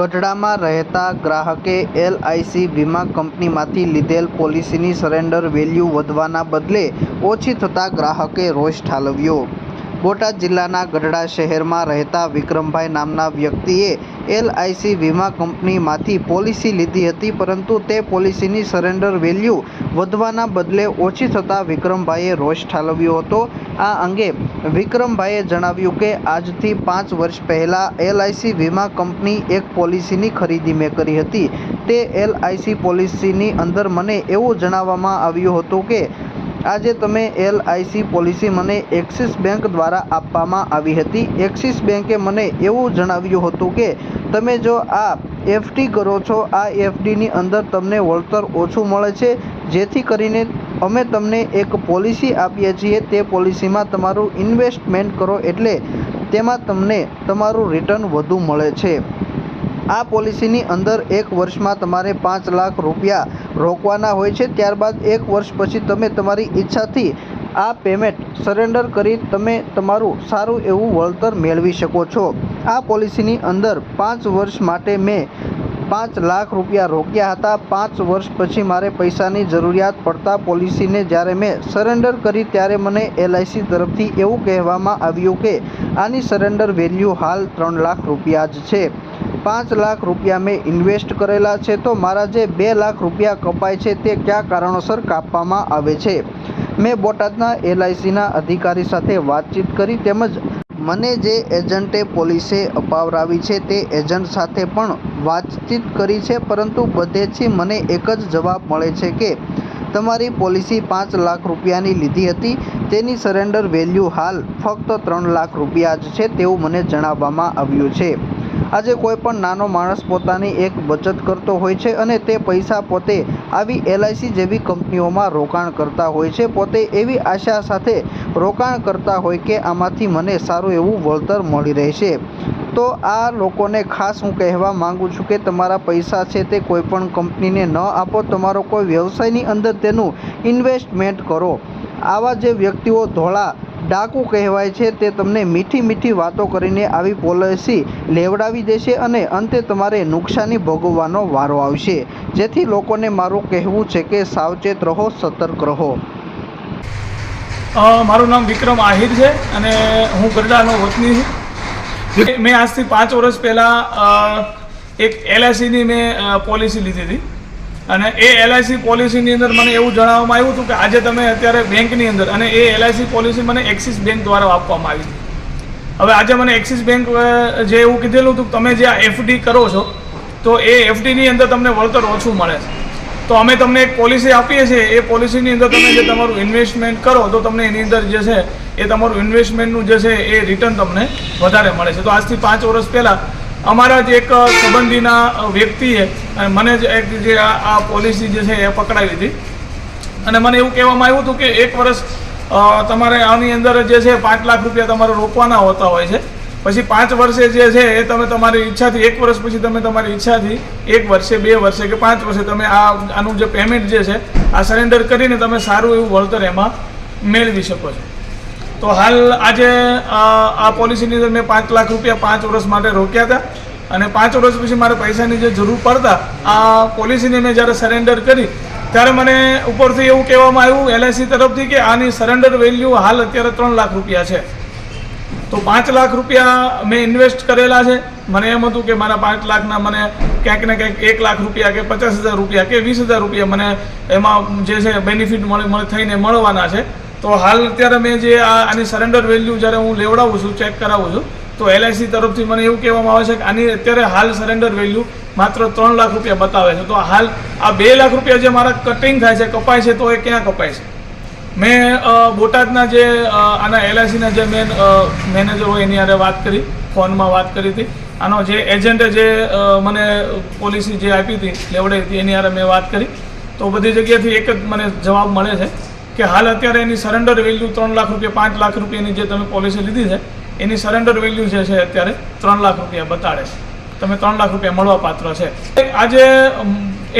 ગઢડામાં રહેતા ગ્રાહકે એલઆઈસી વીમા કંપનીમાંથી લીધેલ પોલિસીની સરેન્ડર વેલ્યુ વધવાના બદલે ઓછી થતાં ગ્રાહકે રોષ ઠાલવ્યો. બોટાદ જિલ્લાના ગઢડા શહેરમાં રહેતા વિક્રમભાઈ નામના વ્યક્તિએ એલઆઈસી વીમા કંપનીમાંથી પોલિસી લીધી હતી, પરંતુ તે પોલિસીની સરેન્ડર વેલ્યુ વધવાના બદલે ઓછી થતાં વિક્રમભાઈએ રોષ ઠાલવ્યો હતો. આ અંગે વિક્રમભાઈએ જણાવ્યું કે, આજથી પાંચ વર્ષ પહેલાં એલઆઈસી વીમા કંપની એક પોલિસીની ખરીદી મેં કરી હતી. તે એલઆઈસી પોલિસીની અંદર મને એવું જણાવવામાં આવ્યું હતું કે આજે તમે એલઆઈસી પોલિસી મને એક્સિસ બેંક દ્વારા આપવામાં આવી હતી. એક્સિસ બેંકે મને એવું જણાવ્યું હતું કે, તમે જો આ એફડી કરો છો, આ એફડીની અંદર તમને વળતર ઓછું મળે છે. જેથી કરીને અમે તમને એક પોલિસી આપીએ છીએ. તે પોલિસીમાં તમારું ઇન્વેસ્ટમેન્ટ કરો એટલે તેમાં તમને તમારું રિટર્ન વધુ મળે છે. આ પોલિસીની અંદર એક વર્ષમાં તમારે પાંચ લાખ રૂપિયા રોકવાના હોય છે, ત્યારબાદ એક વર્ષ પછી તમે તમારી ઈચ્છાથી આ પેમેન્ટ સરેન્ડર કરી તમે તમારું સારું એવું વળતર મેળવી શકો છો. આ પોલિસીની અંદર પાંચ વર્ષ માટે મેં પાંચ લાખ રૂપિયા રોક્યા હતા. પાંચ વર્ષ પછી મારે પૈસાની જરૂરિયાત પડતા પોલિસીને જ્યારે મેં સરેન્ડર કરી ત્યારે મને એલઆઈસી તરફથી એવું કહેવામાં આવ્યું કે આની સરેન્ડર વેલ્યુ હાલ ત્રણ લાખ રૂપિયા જ છે. પાંચ લાખ રૂપિયા મેં ઇન્વેસ્ટ કરેલા છે, તો મારા જે બે લાખ રૂપિયા કપાય છે તે કયા કારણોસર કાપવામાં આવે છે? મેં બોટાદના એલઆઈસીના અધિકારી સાથે વાતચીત કરી તેમજ મને જે એજન્ટે પોલિસે અપાવરાવી છે તે એજન્ટ સાથે પણ વાતચીત કરી છે, પરંતુ બધેથી મને એક જ જવાબ મળે છે કે તમારી પોલિસી પાંચ લાખ રૂપિયાની લીધી હતી, તેની સરેન્ડર વેલ્યુ હાલ ફક્ત ત્રણ લાખ રૂપિયા જ છે તેવું મને જણાવવામાં આવ્યું છે. આજે કોઈ પણ નાનો માણસ પોતાની એક બચત કરતો હોય છે અને તે પૈસા પોતે આવી એલઆઈસી જેવી કંપનીઓમાં રોકાણ કરતા હોય છે. પોતે એવી આશા સાથે રોકાણ કરતા હોય કે આમાંથી મને સારું એવું વળતર મળી રહેશે. તો આ લોકોને ખાસ હું કહેવા માગું છું કે તમારા પૈસા છે તે કોઈ પણ કંપનીને ન આપો. તમારો કોઈ વ્યવસાયની અંદર તેનું ઇન્વેસ્ટમેન્ટ કરો. આવા જે વ્યક્તિઓ ધોળા ડાકુ કહેવાય છે, તે તમને મીઠી મીઠી વાતો કરીને આવી પોલિસી લેવડાવી દેશે અને અંતે તમારે નુકસાની ભોગવવાનો વારો આવશે. જેથી લોકોને મારું કહેવું છે કે સાવચેત રહો, સતર્ક રહો. મારું નામ વિક્રમ આહિર છે અને હું ગરડાનો વતની છું. મેં આજથી પાંચ વર્ષ પહેલાં એક એલઆઈસીની મેં પોલિસી લીધી હતી. અને એ એલઆઈસી પોલિસીની અંદર મને એવું જણાવવામાં આવ્યું હતું કે આજે તમે અત્યારે બેંકની અંદર અને એ એલઆઈસી પોલિસી મને એક્સિસ બેંક દ્વારા આપવામાં આવી હતી. હવે આજે મને એક્સિસ બેંક જે એવું કીધેલું હતું તમે જે આ એફડી કરો છો, તો એ એફડીની અંદર તમને વળતર ઓછું મળે છે. તો અમે તમને એક પોલિસી આપીએ છીએ, એ પોલિસીની અંદર તમે જે તમારું ઇન્વેસ્ટમેન્ટ કરો, તો તમને એની અંદર જે છે, એ તમારું ઇન્વેસ્ટમેન્ટનું જે છે, એ રિટર્ન તમને વધારે મળે છે. તો આજથી પાંચ વર્ષ પહેલાં અમારા જ એક સંબંધીના વ્યક્તિએ મને જ એક જે આ પોલિસી જે છે એ પકડાવી હતી. અને મને એવું કહેવામાં આવ્યું હતું કે એક વર્ષ તમારે આની અંદર જે છે પાંચ લાખ રૂપિયા તમારે રોકવાના હોતા હોય છે. પછી પાંચ વર્ષે જે છે એ તમે તમારી ઈચ્છાથી, એક વર્ષ પછી તમે તમારી ઈચ્છાથી, એક વર્ષે, બે વર્ષે કે પાંચ વર્ષે તમે આ આનું જે પેમેન્ટ જે છે, આ સરેન્ડર કરીને તમે સારું એવું વળતર એમાં મેળવી શકો છો. તો હાલ આજે આ પોલિસીની અંદર મેં પાંચ લાખ રૂપિયા પાંચ વર્ષ માટે રોક્યા હતા. અને પાંચ વર્ષ પછી મારે પૈસાની જે જરૂર પડતા, આ પોલિસીને મેં જ્યારે સરેન્ડર કરી, ત્યારે મને ઉપરથી એવું કહેવામાં આવ્યું એલઆઈસી તરફથી કે આની સરેન્ડર વેલ્યુ હાલ અત્યારે ત્રણ લાખ રૂપિયા છે. તો પાંચ લાખ રૂપિયા મેં ઇન્વેસ્ટ કરેલા છે. મને એમ હતું કે મારા પાંચ લાખના મને ક્યાંક ને ક્યાંક એક લાખ રૂપિયા કે પચાસ હજાર રૂપિયા કે વીસ હજાર રૂપિયા મને એમાં જે છે બેનિફિટ મળે થઈને મળવાના છે. તો હાલ અત્યારે મેં જે આની સરેન્ડર વેલ્યુ જ્યારે હું લેવડાવું છું ચેક કરાવું છું, તો એલઆઈસી તરફથી મને એવું કહેવામાં આવે છે કે આની અત્યારે હાલ સરેન્ડર વેલ્યુ માત્ર ત્રણ લાખ રૂપિયા બતાવે છે. તો હાલ આ બે લાખ રૂપિયા જે મારા કટિંગ થાય છે, કપાય છે, તો એ ક્યાં કપાય છે? મેં બોટાદના જે આના એલઆઈસીના જે મેન મેનેજર હોય એની હારે વાત કરી, ફોનમાં વાત કરી હતી. આનો જે એજન્ટે જે મને પોલિસી જે આપી હતી, લેવડાવી હતી, એની હારે મેં વાત કરી. તો બધી જગ્યાએથી એક જ મને જવાબ મળે છે. કે હાલ અત્યારે એની સરેન્ડર વેલ્યુ ત્રણ લાખ રૂપિયા, પાંચ લાખ રૂપિયાની જે તમે પોલિસી લીધી છે, એની સરેન્ડર વેલ્યુ જે છે અત્યારે ત્રણ લાખ રૂપિયા બતાડે છે. તમે ત્રણ લાખ રૂપિયા મળવા પાત્ર છે આજે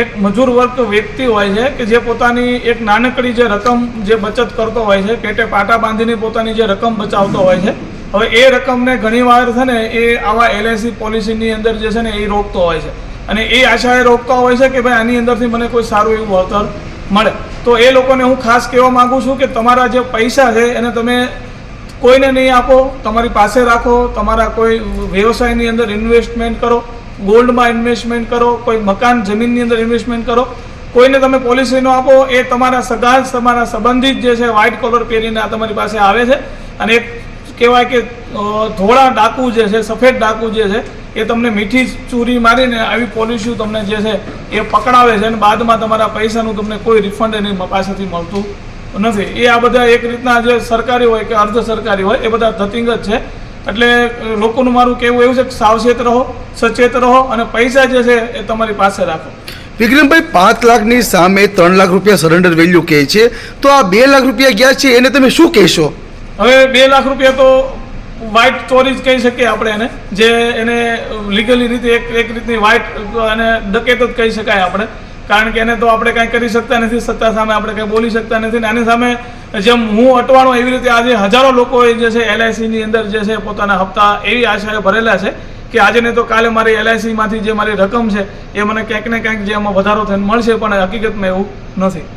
એક મજૂર વર્ગ વ્યક્તિ હોય છે કે જે પોતાની એક નાનકડી જે રકમ જે બચત કરતો હોય છે, પેટે પાટા બાંધીને પોતાની જે રકમ બચાવતો હોય છે, હવે એ રકમને ઘણીવાર છે ને એ આવા એલઆઈસી પોલિસીની અંદર જે છે ને એ રોકતો હોય છે. અને એ આશાએ રોકતા હોય છે કે ભાઈ આની અંદરથી મને કોઈ સારું એવું વળતર મળે. તો એ લોકોને હું ખાસ કહેવા માગું છું કે તમારા જે પૈસા છે એને તમે કોઈને નહીં આપો, તમારી પાસે રાખો, તમારા કોઈ વ્યવસાયની અંદર ઇન્વેસ્ટમેન્ટ કરો ગોલ્ડમાં ઇન્વેસ્ટમેન્ટ કરો, કોઈ મકાન જમીનની અંદર ઇન્વેસ્ટમેન્ટ કરો, કોઈને તમે પોલિસીનો આપો, એ તમારા સગા તમારા સંબંધિત જે છે વ્હાઇટ કોલર પહેરીને આ તમારી પાસે આવે છે. અને એક કહેવાય કે ધોળા ડાકુ જે છે, સફેદ ડાકુ જે છે એ તમને મીઠી ચોરી મારીને આવી પોલિસીઓ તમને જે છે એ પકડાવે છે અને બાદમાં તમારા પૈસાનું તમને કોઈ રિફંડ એની પાસેથી મળતું નથી. એ આ બધા એક રીતના જે સરકારી હોય કે અર્ધ સરકારી હોય એ બધા ધતિંગ જ છે. એટલે લોકોનું મારું કહેવું એવું છે કે સાવચેત રહો સચેત રહો અને પૈસા જે છે એ તમારી પાસે રાખો. વિક્રમભાઈ પાંચ લાખની સામે ત્રણ લાખ રૂપિયા સરેન્ડર વેલ્યુ કહે છે. તો આ બે લાખ રૂપિયા ગયા છે એને તમે શું કહેશો? હવે બે લાખ રૂપિયા તો વ્હાઇટ ચોરી જ કહી શકીએ આપણે એને, જે એને લીગલી રીતે એક એક રીતની વ્હાઇટ અને ડકેત જ કહી શકાય આપણે. કારણ કે એને તો આપણે કાંઈ કરી શકતા નથી, સત્તા સામે આપણે કંઈ બોલી શકતા નથી ને આની સામે જેમ હું અટવાનો એવી રીતે આજે હજારો લોકો જે છે એલઆઈસીની અંદર જે છે પોતાના હપ્તા એવી આશાએ ભરેલા છે કે આજે ને તો કાલે મારી એલઆઈસીમાંથી જે મારી રકમ છે એ મને ક્યાંક ને ક્યાંક જે એમાં વધારો થઈને મળશે, પણ હકીકતમાં એવું નથી.